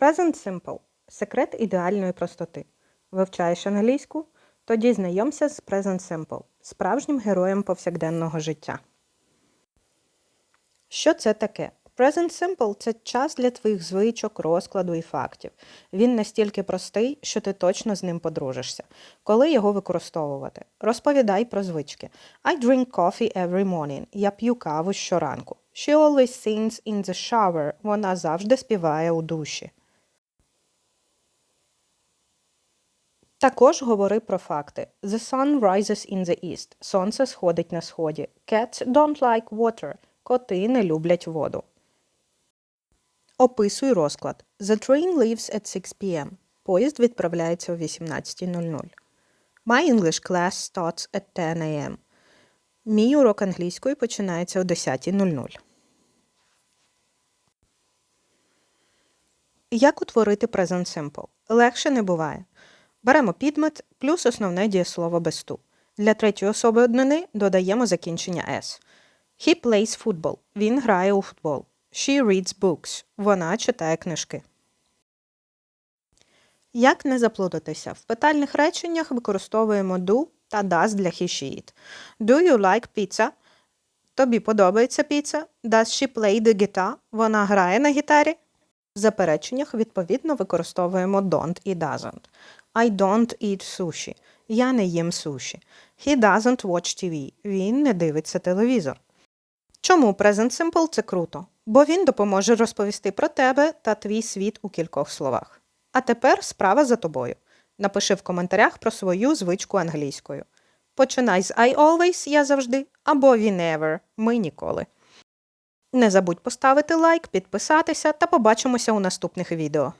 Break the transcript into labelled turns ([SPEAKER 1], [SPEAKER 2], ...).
[SPEAKER 1] Present Simple секрет ідеальної простоти. Вивчаєш англійську? Тоді знайомся з Present Simple справжнім героєм повсякденного життя. Що це таке? Present Simple – це час для твоїх звичок, розкладу і фактів. Він настільки простий, що ти точно з ним подружишся. Коли його використовувати? Розповідай про звички. I drink coffee every morning. Я п'ю каву щоранку. She always sings in the shower. Вона завжди співає у душі. Також говори про факти. The sun rises in the east. Сонце сходить на сході. Cats don't like water. Коти не люблять воду. Описуй розклад. The train leaves at 6 p.m. Поїзд відправляється о 18.00. My English class starts at 10 a.m. Мій урок англійської починається о 10.00. Як утворити Present Simple? Легше не буває. Беремо підмет плюс основне дієслово без ту. Для третьої особи однини додаємо закінчення s. He plays football. Він грає у футбол. She reads books. Вона читає книжки. Як не заплутатися? В питальних реченнях використовуємо do та does для he, she, it. Do you like pizza? Тобі подобається піца? Does she play the guitar? Вона грає на гітарі? В запереченнях відповідно використовуємо don't і doesn't. I don't eat sushi. Я не їм суші. He doesn't watch TV. Він не дивиться телевізор. Чому Present Simple це круто? Бо він допоможе розповісти про тебе та твій світ у кількох словах. А тепер справа за тобою. Напиши в коментарях про свою звичку англійською. Починай з I always, я завжди, або we never, ми ніколи. Не забудь поставити лайк, підписатися та побачимося у наступних відео.